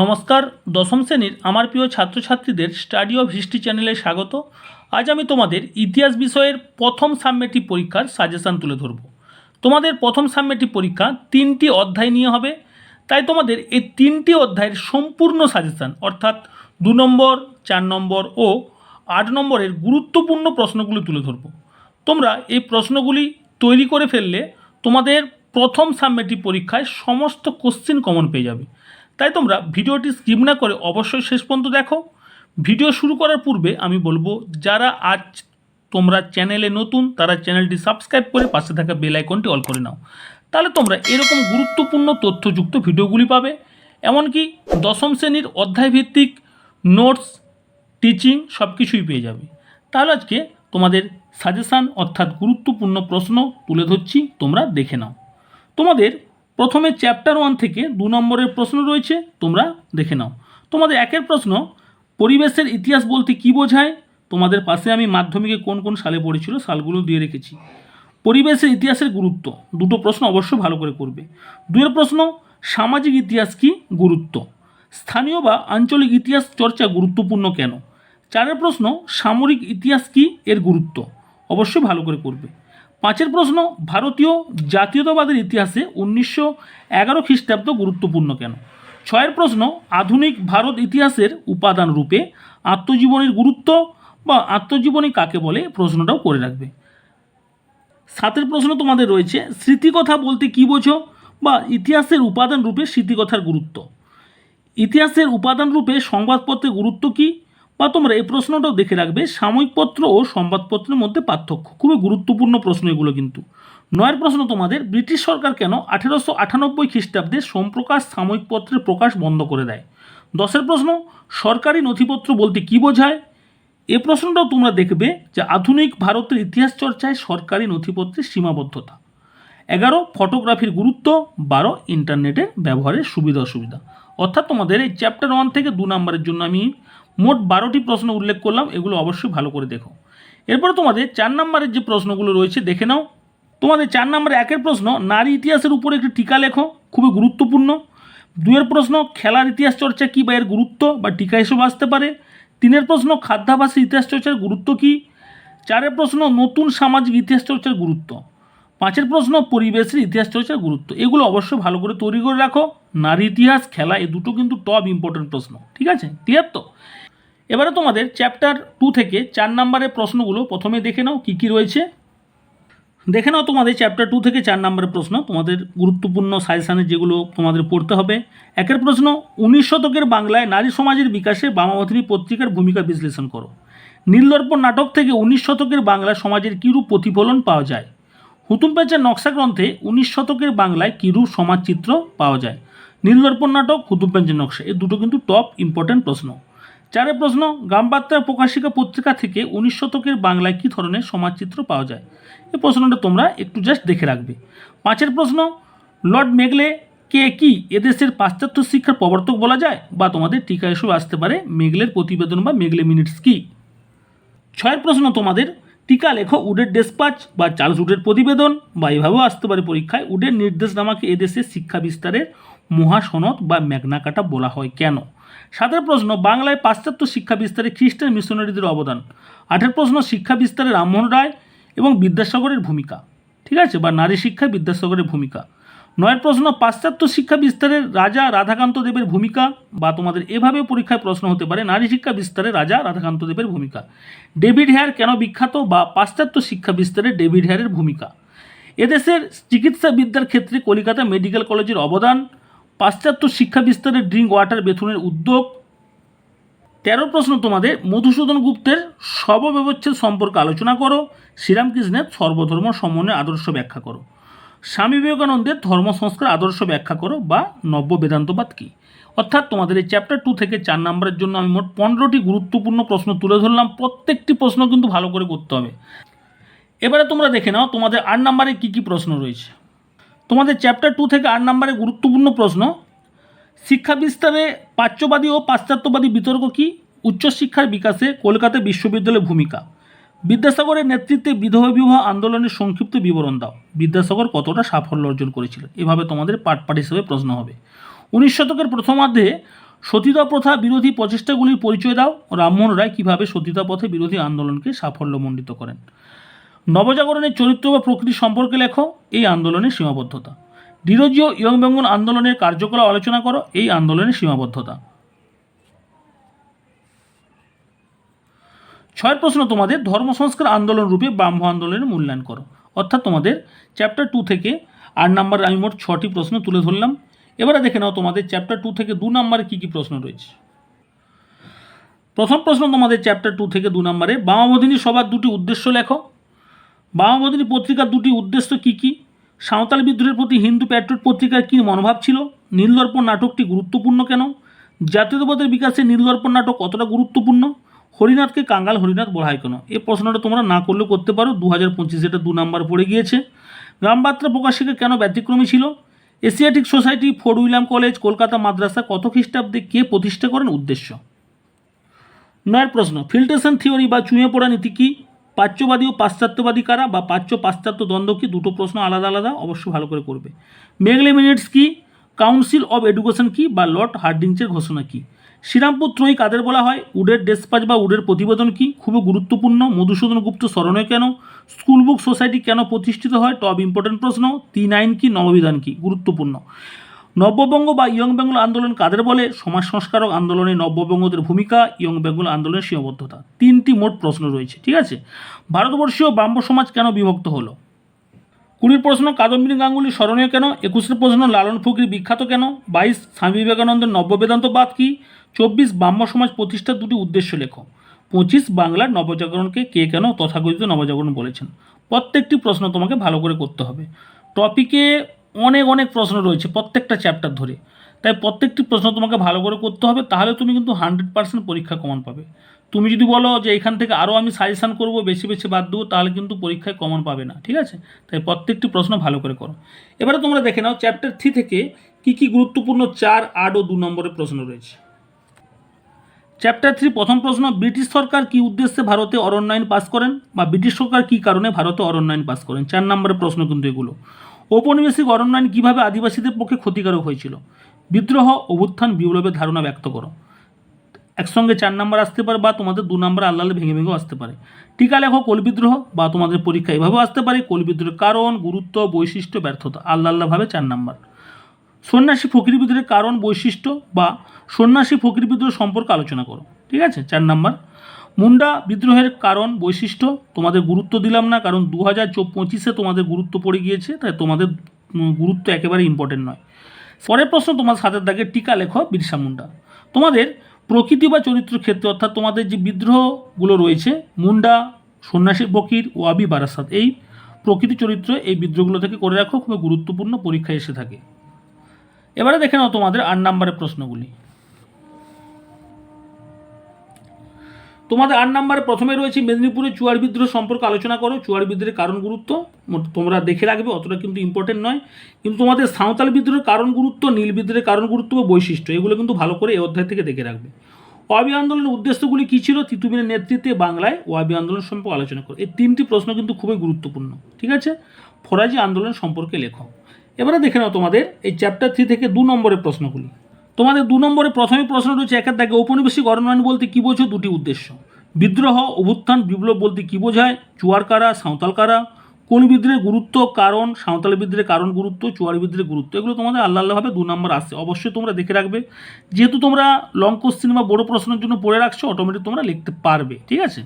নমস্কার, দশম শ্রেণির আমার প্রিয় ছাত্রছাত্রীদের স্টাডি অফ হিস্ট্রি চ্যানেলে স্বাগত। আজ আমি তোমাদের ইতিহাস বিষয়ের প্রথম সাবমেটিভ পরীক্ষার সাজেশান তুলে ধরব। তোমাদের প্রথম সাবমেটিভ পরীক্ষা তিনটি অধ্যায় নিয়ে হবে। তাই তোমাদের এই তিনটি অধ্যায়ের সম্পূর্ণ সাজেশান, অর্থাৎ দু নম্বর, চার নম্বর ও আট নম্বরের গুরুত্বপূর্ণ প্রশ্নগুলি তুলে ধরব। তোমরা এই প্রশ্নগুলি তৈরি করে ফেললে তোমাদের প্রথম সাবমেটিভ পরীক্ষায় সমস্ত কোশ্চিন কমন পেয়ে যাবে। তাই তোমরা ভিডিওটি স্কিপ না করে অবশ্যই শেষ পর্যন্ত দেখো। ভিডিও শুরু করার পূর্বে আমি বলব, যারা আজ তোমরা চ্যানেলে নতুন, তারা চ্যানেলটি সাবস্ক্রাইব করে পাশে থাকা বেল আইকনটি অল করে নাও। তাহলে তোমরা এরকম গুরুত্বপূর্ণ তথ্যযুক্ত ভিডিওগুলি পাবে। এমনকি দশম শ্রেণির অধ্যায়ভিত্তিক নোটস, টিচিং সব কিছুই পেয়ে যাবে। তাহলে আজকে তোমাদের সাজেশান অর্থাৎ গুরুত্বপূর্ণ প্রশ্ন তুলে ধরছি, তোমরা দেখে নাও। তোমাদের প্রথমে চ্যাপ্টার ওয়ান থেকে দু নম্বরের প্রশ্ন রয়েছে, তোমরা দেখে নাও। তোমাদের একের প্রশ্ন, পরিবেশের ইতিহাস বলতে কী বোঝায়? তোমাদের পাশে আমি মাধ্যমিকে কোন কোন সালে পড়েছিল সালগুলো দিয়ে রেখেছি। পরিবেশের ইতিহাসের গুরুত্ব, দুটো প্রশ্ন অবশ্যই ভালো করে করবে। দুয়ের প্রশ্ন, সামাজিক ইতিহাস কি গুরুত্ব? স্থানীয় বা আঞ্চলিক ইতিহাস চর্চা গুরুত্বপূর্ণ কেন? চারের প্রশ্ন, সামরিক ইতিহাস কি এর গুরুত্ব? অবশ্যই ভালো করে করবে। পাঁচের প্রশ্ন, ভারতীয় জাতীয়তাবাদের ইতিহাসে উনিশশো এগারো খ্রিস্টাব্দ গুরুত্বপূর্ণ কেন? ছয়ের প্রশ্ন, আধুনিক ভারত ইতিহাসের উপাদান রূপে আত্মজীবনীর গুরুত্ব বা আত্মজীবনী কাকে বলে, প্রশ্নটাও করে রাখবে। সাতের প্রশ্ন তোমাদের রয়েছে, স্মৃতিকথা বলতে কী বোঝো বা ইতিহাসের উপাদান রূপে স্মৃতিকথার গুরুত্ব? ইতিহাসের উপাদান রূপে সংবাদপত্রের গুরুত্ব কী? বা তোমরা এই প্রশ্নটাও দেখে রাখবে সাময়িকপত্র ও সংবাদপত্রের মধ্যে পার্থক্য। খুবই গুরুত্বপূর্ণ প্রশ্ন এগুলো কিন্তু। নয়ের প্রশ্ন তোমাদের, ব্রিটিশ সরকার কেন আঠেরোশো আটানব্বই খ্রিস্টাব্দে সোমপ্রকাশ সাময়িকপত্রের প্রকাশ বন্ধ করে দেয়? দশের প্রশ্ন, সরকারি নথিপত্র বলতে কী বোঝায়? এ প্রশ্নটাও তোমরা দেখবে যে আধুনিক ভারতের ইতিহাস চর্চায় সরকারি নথিপত্রের সীমাবদ্ধতা। এগারো, ফটোগ্রাফির গুরুত্ব। বারো, ইন্টারনেটের ব্যবহারের সুবিধা অসুবিধা অর্থাৎ তোমাদের এই চ্যাপ্টার ওয়ান থেকে দু নম্বরের জন্য আমি মোট বারোটি প্রশ্ন উল্লেখ করলাম, এগুলো অবশ্যই ভালো করে দেখো। এরপরে তোমাদের চার নম্বরের যে প্রশ্নগুলো রয়েছে, দেখে নাও। তোমাদের চার নম্বরে একের প্রশ্ন, নারী ইতিহাসের উপরে একটি টিকা লেখো, খুবই গুরুত্বপূর্ণ। দুয়ের প্রশ্ন, খেলার ইতিহাস চর্চা কী বা এর গুরুত্ব বা টিকা হিসেবে আসতে পারে? তিনের প্রশ্ন, খাদ্যাভাসের ইতিহাস চর্চার গুরুত্ব কী? চারের প্রশ্ন, নতুন সামাজিক ইতিহাস চর্চার গুরুত্ব। পাঁচের প্রশ্ন, পরিবেশের ইতিহাস চর্চার গুরুত্ব। এগুলো অবশ্যই ভালো করে তৈরি করে রাখো। নারী ইতিহাস, খেলা, এ দুটো কিন্তু টপ ইম্পর্টেন্ট প্রশ্ন। ঠিক আছে? ক্লিয়ার তো? এবারে তোমাদের চ্যাপ্টার টু থেকে চার নম্বরের প্রশ্নগুলো প্রথমে দেখে নাও, কী কী রয়েছে। দেখে নাও তোমাদের চ্যাপ্টার টু থেকে চার নম্বরের প্রশ্ন, তোমাদের গুরুত্বপূর্ণ সাজেশানে যেগুলো তোমাদের পড়তে হবে। একের প্রশ্ন, উনিশ শতকের বাংলায় নারী সমাজের বিকাশে বামাবধিনী পত্রিকার ভূমিকা বিশ্লেষণ করো। নীলদর্পণ নাটক থেকে উনিশ শতকের বাংলা সমাজের কীরূপ প্রতিফলন পাওয়া যায়? হুতুম প্যাচের নকশা গ্রন্থে উনিশ শতকের বাংলায় কীরূপ সমাজচিত্র পাওয়া যায়? নীলদর্পণ নাটক, হুতুম প্যাচের নকশা এই দুটো কিন্তু টপ ইম্পর্ট্যান্ট প্রশ্ন। চারের প্রশ্ন গ্রামবার্তা প্রকাশিকা পত্রিকা থেকে উনিশ শতকের বাংলায় কী ধরনের সমাজচিত্র পাওয়া যায়? এই প্রশ্নটা তোমরা একটু জাস্ট দেখে রাখবে। পাঁচের প্রশ্ন, লর্ড মেগলে কে কি এদেশের পাশ্চাত্য শিক্ষার প্রবর্তক বলা যায় বা তোমাদের টিকা হিসেবে আসতে পারে মেঘলের প্রতিবেদন বা মেঘলে মিনিটস কি? ছয়ের প্রশ্ন, তোমাদের টিকা লেখো উডের ডেসপাচ বা চার্লস উডের প্রতিবেদন বা এভাবেও আসতে পারে পরীক্ষায়। উডের নির্দেশনামাকে এদেশে শিক্ষা বিস্তারের মহাসনদ বা ম্যাগনাকাটা বলা হয় কেন? সাতের প্রশ্ন, বাংলায় পাশ্চাত্য শিক্ষা বিস্তারে খ্রিস্টান মিশনারিদের অবদান। আঠের প্রশ্ন, শিক্ষা বিস্তারে রামমোহন রায় এবং বিদ্যাসাগরের ভূমিকা। ঠিক আছে? বা নারী শিক্ষায় বিদ্যাসাগরের ভূমিকা। নয়ের প্রশ্ন, পাশ্চাত্য শিক্ষা বিস্তারে রাজা রাধাকান্ত দেবের ভূমিকা? বা তোমাদের এভাবে পরীক্ষায় প্রশ্ন হতে পারে, নারী শিক্ষা বিস্তারে রাজা রাধাকান্ত দেবের ভূমিকা। ডেভিড হেয়ার কেন বিখ্যাত বা পাশ্চাত্য শিক্ষা বিস্তারে ডেভিড হেয়ারের ভূমিকা? এদেশের চিকিৎসা বিদ্যার ক্ষেত্রে কলিকাতা মেডিকেল কলেজের অবদান পাশ্চাত্য শিক্ষা বিস্তারে ড্রিঙ্ক ওয়াটার বেথুনের উদ্যোগ? তেরো প্রশ্ন তোমাদের। মধুসূদন গুপ্তের শবব্যবচ্ছেদ সম্পর্কে আলোচনা করো। শ্রীরামকৃষ্ণের সর্বধর্ম সমন্বয়ের আদর্শ ব্যাখ্যা করো। স্বামী বিবেকানন্দের ধর্ম সংস্কার আদর্শ ব্যাখ্যা করো বা নব্য বেদান্তবাদ কী? অর্থাৎ তোমাদের এই চ্যাপ্টার টু থেকে চার নম্বরের জন্য আমি মোট পনেরোটি গুরুত্বপূর্ণ প্রশ্ন তুলে ধরলাম। প্রত্যেকটি প্রশ্ন কিন্তু ভালো করে করতে হবে। এবারে তোমরা দেখে নাও তোমাদের আট নম্বরে কী কী প্রশ্ন রয়েছে। তোমাদের চ্যাপ্টার টু থেকে আট নম্বরে গুরুত্বপূর্ণ প্রশ্ন, শিক্ষা বিস্তারে প্রাচ্যবাদী ও পাশ্চাত্যবাদী বিতর্ক কী? উচ্চশিক্ষার বিকাশে কলকাতা বিশ্ববিদ্যালয়ের ভূমিকা। বিদ্যাসাগরের নেতৃত্বে বিধবা বিবাহ আন্দোলনের সংক্ষিপ্ত বিবরণ দাও। বিদ্যাসাগর কতটা সাফল্য অর্জন করেছিল? এভাবে তোমাদের পাট পাঠ হিসেবে প্রশ্ন হবে। উনিশ শতকের প্রথমার্ধে সতীতা প্রথা বিরোধী প্রচেষ্টাগুলির পরিচয় দাও। রামমোহন রায় কীভাবে সতীতা পথে বিরোধী আন্দোলনকে সাফল্যমণ্ডিত করেন? নবজাগরণের চরিত্র বা প্রকৃতি সম্পর্কে লেখো, এই আন্দোলনের সীমাবদ্ধতা। ডিরোজিও ইয়ং বেঙ্গল আন্দোলনের কার্যকলাপ আলোচনা করো, এই আন্দোলনের সীমাবদ্ধতা। ছয় প্রশ্ন, তোমাদের ধর্ম সংস্কার আন্দোলন রূপে ব্রাহ্ম আন্দোলনের মূল্যায়ন করো। অর্থাৎ তোমাদের চ্যাপ্টার টু থেকে আট নাম্বার আমি মোট ছটি প্রশ্ন তুলে ধরলাম। এবারে দেখে নাও তোমাদের চ্যাপ্টার টু থেকে দু নম্বরে কী কী প্রশ্ন রয়েছে। প্রথম প্রশ্ন, তোমাদের চ্যাপ্টার টু থেকে দু নম্বরে বামাবোধিনী সভার দুটি উদ্দেশ্য লেখো। বামাবোধিনী পত্রিকার দুটি উদ্দেশ্য কী কী? সাঁওতাল বিদ্রোহের প্রতি হিন্দু প্যাট্রিয়ট পত্রিকার কী মনোভাব ছিল? নীলদর্পণ নাটকটি গুরুত্বপূর্ণ কেন? জাতীয়তাবাদের বিকাশে নীলদর্পণ নাটক কতটা গুরুত্বপূর্ণ? হরিনাথকে কাঙ্গাল হরিনাথ বলা হয় কেন? এই প্রশ্নটা তোমরা না করলেও করতে পারো। দু হাজার পঁচিশে এটা দু নাম্বার পড়ে গিয়েছে। গ্রামবার্তা প্রকাশিকা কেন ব্যতিক্রমী ছিল? Asiatic society, Fort William college, Kolkata মাদ্রাসা কত খ্রিস্টাব্দে কে প্রতিষ্ঠা করেন? উদ্দেশ্য। নয়ের প্রশ্ন ফিল্ট্রেশন থিওরি বা চুঁয়ে পড়া নীতি কী? প্রাচ্যবাদী ও পাশ্চাত্যবাদী কারা বা প্রাচ্য পাশ্চাত্য দ্বন্দ্ব কি? দুটো প্রশ্ন আলাদা আলাদা অবশ্যই ভালো করে করবে। মেগলে মিনিটস কি? কাউন্সিল অব এডুকেশন কি বা লর্ড হার্ডিংসের ঘোষণা কি? শ্রীরামপুর ত্রয়ী কাদের বলা হয়? উডের ডেসপাচ বা উডের প্রতিবেদন কি? খুবই গুরুত্বপূর্ণ। মধুসূদন গুপ্ত স্মরণীয় কেন? স্কুল বুক সোসাইটি কেন প্রতিষ্ঠিত হয়? টপ ইম্পর্টেন্ট প্রশ্ন। তিন আইন কি? নববিধান কি? গুরুত্বপূর্ণ। নব্যবঙ্গ বা ইয়ং বেঙ্গল আন্দোলন কাদের বলে? সমাজ সংস্কারক আন্দোলনে নব্যবঙ্গদের ভূমিকা, ইয়ং বেঙ্গল আন্দোলনের সীমাবদ্ধতা। তিনটি মোট প্রশ্ন রয়েছে, ঠিক আছে? ভারতবর্ষীয় ব্রাহ্ম সমাজ কেন বিভক্ত হলো? কুড়ির প্রশ্ন, কাদম্বিনী গাঙ্গুলি স্মরণীয় কেন? একুশের প্রশ্ন, লালন ফকির বিখ্যাত কেন? বাইশ, স্বামী বিবেকানন্দের নব্যবেদান্তবাদ কি? চব্বিশ, ব্রাহ্ম সমাজ প্রতিষ্ঠার দুটি উদ্দেশ্য লেখো। পঁচিশ, বাংলার নবজাগরণকে কে কেন তথাকথিত নবজাগরণ বলেছেন? প্রত্যেকটি প্রশ্ন তোমাকে ভালো করে করতে হবে। টপিকে অনেক অনেক প্রশ্ন রয়েছে প্রত্যেকটা চ্যাপ্টার ধরে। তাই প্রত্যেকটি প্রশ্ন তোমাকে ভালো করে করতে হবে, তাহলে তুমি কিন্তু হান্ড্রেড পার্সেন্ট পরীক্ষা কমন পাবে। তুমি যদি বলো যে এখান থেকে আরও আমি সাজেশান করব বেশি বেশি বাদ দেবো, তাহলে কিন্তু পরীক্ষায় কমন পাবে না, ঠিক আছে? তাই প্রত্যেকটি প্রশ্ন ভালো করে করো। এবারে তোমরা দেখে নাও চ্যাপ্টার থ্রি থেকে কী কী গুরুত্বপূর্ণ চার, আট ও দু নম্বরের প্রশ্ন রয়েছে। চ্যাপ্টার থ্রি প্রথম প্রশ্ন, ব্রিটিশ সরকার কী উদ্দেশ্যে ভারতে অরণ্যায়ন পাস করেন বা ব্রিটিশ সরকার কী কারণে ভারতে অরণ্যায়ন পাস করেন? চার নম্বরের প্রশ্ন কিন্তু এগুলো। ঔপনিবেশিক অরণ্যায়ন কীভাবে আদিবাসীদের পক্ষে ক্ষতিকারক হয়েছিল? বিদ্রোহ অভ্যুত্থান বিপ্লবের ধারণা ব্যক্ত করো। একসঙ্গে চার নাম্বার আসতে পারে বা তোমাদের দু নাম্বার আল্লাহ ভেঙে ভেঙেও আসতে পারে। টিকা লেখো কোল বিদ্রোহ বা তোমাদের পরীক্ষা এভাবেও আসতে পারে। কোল বিদ্রোহের কারণ, গুরুত্ব, বৈশিষ্ট্য, ব্যর্থতা আল্লাহ আল্লাহভাবে চার নাম্বার। সন্ন্যাসী ফকির বিদ্রোহের কারণ, বৈশিষ্ট্য বা সন্ন্যাসী ফকির বিদ্রোহ সম্পর্কে আলোচনা করো। ঠিক আছে? চার নাম্বার। মুন্ডা বিদ্রোহের কারণ বৈশিষ্ট্য তোমাদের গুরুত্ব দিলাম না, কারণ দু হাজার পঁচিশে তোমাদের গুরুত্ব পড়ে গিয়েছে, তাই তোমাদের গুরুত্ব একেবারে ইম্পর্টেন্ট নয়। পরের প্রশ্ন তোমার হাতের দাগে টিকা লেখো বিরসা মুন্ডা। তোমাদের প্রকৃতি বা চরিত্র ক্ষেত্রে অর্থাৎ তোমাদের যে বিদ্রোহগুলো রয়েছে, মুন্ডা, সন্ন্যাসী ফকির ওয়াবি বারাসাত, এই প্রকৃতি চরিত্র এই বিদ্রোহগুলো থেকে করে রাখো, খুবই গুরুত্বপূর্ণ পরীক্ষায় এসে থাকে। এবারে দেখে নাও তোমাদের আট নম্বরের প্রশ্নগুলি। তোমাদের আট নাম্বারে প্রথমে রয়েছে মেদিনীপুরের চুয়ার বিদ্রোহ সম্পর্কে আলোচনা করো। চুয়ার বিদ্রোহের কারণ গুরুত্ব তোমরা দেখে রাখবে, অতটা কিন্তু ইম্পর্টেন্ট নয়। কিন্তু তোমাদের সাঁওতাল বিদ্রোহের কারণ গুরুত্ব, নীল বিদ্রোহের কারণ গুরুত্ব বৈশিষ্ট্য, এগুলো কিন্তু ভালো করে এই অধ্যায় থেকে দেখে রাখবে। ওয়াবি আন্দোলনের উদ্দেশ্যগুলি কী ছিল? তিতুমিরের নেতৃত্বে বাংলায় ওয়াবি আন্দোলন সম্পর্কে আলোচনা করো। এই তিনটি প্রশ্ন কিন্তু খুবই গুরুত্বপূর্ণ, ঠিক আছে? ফরাজি আন্দোলন সম্পর্কে লেখো। এবারে দেখে নাও তোমাদের এই চ্যাপ্টার থ্রি থেকে দু নম্বরের প্রশ্নগুলি। তোমাদের দু নম্বরে প্রথমে প্রশ্ন রয়েছে, একের দাগে ঔপনিবেশিক অরণ্যায়ন বলতে কী বোঝো? দুটি উদ্দেশ্য। বিদ্রোহ অভ্যুত্থান বিপ্লব বলতে কী বোঝায়? চুয়ার কারা, সাঁওতাল কারা? কোন বিদ্রোহের গুরুত্ব, কারণ? সাঁওতাল বিদ্রোহের কারণ, গুরুত্ব, চুয়ার বিদ্রোহের গুরুত্ব, এগুলো তোমাদের আল্লাহ আল্লাহভাবে দু নম্বর আসছে। অবশ্যই তোমরা দেখে রাখবে। যেহেতু তোমরা লং কোশ্চিন বা বড় প্রশ্নের জন্য পড়ে রাখছো অটোমেটিক তোমরা লিখতে পারবে, ঠিক আছে?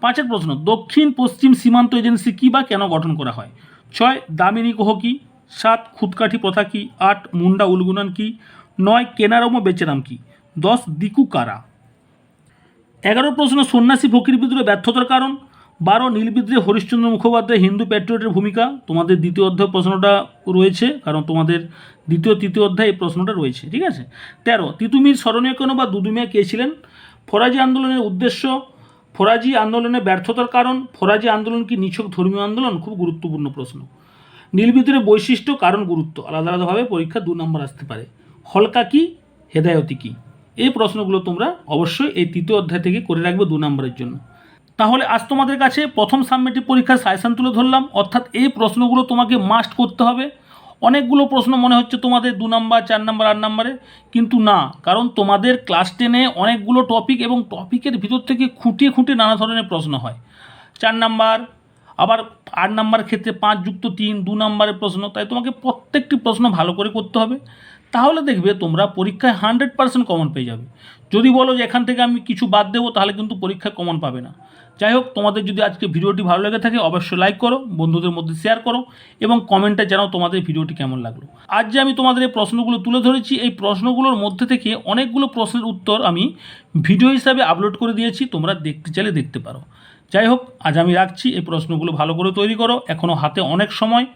পাঁচের প্রশ্ন, দক্ষিণ পশ্চিম সীমান্ত এজেন্সি কী বা কেন গঠন করা হয়? ছয় দামিনী কোহ কী? সাত, খুদকাঠি প্রথা কি? আট, মুন্ডা উলগুনান কি? নয়, কেনারম বেচেরাম কি? দশ, দিকু কারা? এগারো প্রশ্ন, সন্ন্যাসী ফকির বিদ্রোহে ব্যর্থতার কারণ। বারো, নীল বিদ্রোহে হরিশ্চন্দ্র মুখোপাধ্যায় হিন্দু প্যাট্রিয়টের ভূমিকা। তোমাদের দ্বিতীয় অধ্যায় প্রশ্নটা রয়েছে, কারণ তোমাদের দ্বিতীয়, তৃতীয় অধ্যায় এই প্রশ্নটা রয়েছে, ঠিক আছে? তেরো, তিতুমির স্মরণীয় কেন বা দুদুমিয়া কে ছিলেন? ফরাজি আন্দোলনের উদ্দেশ্য, ফরাজি আন্দোলনের ব্যর্থতার কারণ, ফরাজি আন্দোলন কি নিছক ধর্মীয় আন্দোলন? খুব গুরুত্বপূর্ণ প্রশ্ন। নীল বিদ্রোহের বৈশিষ্ট্য, কারণ, গুরুত্ব, আলাদা আলাদাভাবে পরীক্ষা দু নম্বর আসতে পারে। হলকা কি, হেদায়তি কি? এই প্রশ্নগুলো তোমরা অবশ্যই এই তৃতীয় অধ্যায় থেকে করে রাখবে দু নম্বরের জন্য। তাহলে আজ তোমাদের কাছে প্রথম সাবমেটিভ পরীক্ষার সাজেশান তুলে ধরলাম, অর্থাৎ এই প্রশ্নগুলো তোমাকে মাস্ট করতে হবে। অনেকগুলো প্রশ্ন মনে হচ্ছে তোমাদের দু নম্বর, চার নাম্বার, আট নাম্বারে, কিন্তু না, কারণ তোমাদের ক্লাস টেনে অনেকগুলো টপিক এবং টপিকের ভিতর থেকে খুঁটিয়ে খুঁটিয়ে নানা ধরনের প্রশ্ন হয়। চার নাম্বার, আবার আট নাম্বার ক্ষেত্রে পাঁচ যুক্ত তিন, দু নাম্বারের প্রশ্ন, তাই তোমাকে প্রত্যেকটি প্রশ্ন ভালো করে করতে হবে। তাহলে দেখবে তোমরা পরীক্ষায় হান্ড্রেড পার্সেন্ট কমন পেয়ে যাবে। যদি বলো যে এখান থেকে আমি কিছু বাদ দেবো, তাহলে কিন্তু পরীক্ষায় কমন পাবে না। যাই হোক, তোমাদের যদি আজকে ভিডিওটি ভালো লেগে থাকে, অবশ্যই লাইক করো, বন্ধুদের মধ্যে শেয়ার করো, এবং কমেন্টে জানাও তোমাদের ভিডিওটি কেমন লাগল। আজ যে আমি তোমাদের এই প্রশ্নগুলো তুলে ধরেছি, এই প্রশ্নগুলোর মধ্যে থেকে অনেকগুলো প্রশ্নের উত্তর আমি ভিডিও হিসাবে আপলোড করে দিয়েছি, তোমরা দেখতে চাইলে দেখতে পারো। যাই হোক, আজ আমি রাখছি, এই প্রশ্নগুলো ভালো করে তৈরি করো এখনও হাতে অনেক সময়।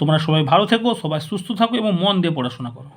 তোমরা সবাই ভালো থেকো, সবাই সুস্থ থাকো, এবং মন দিয়ে পড়াশোনা করো।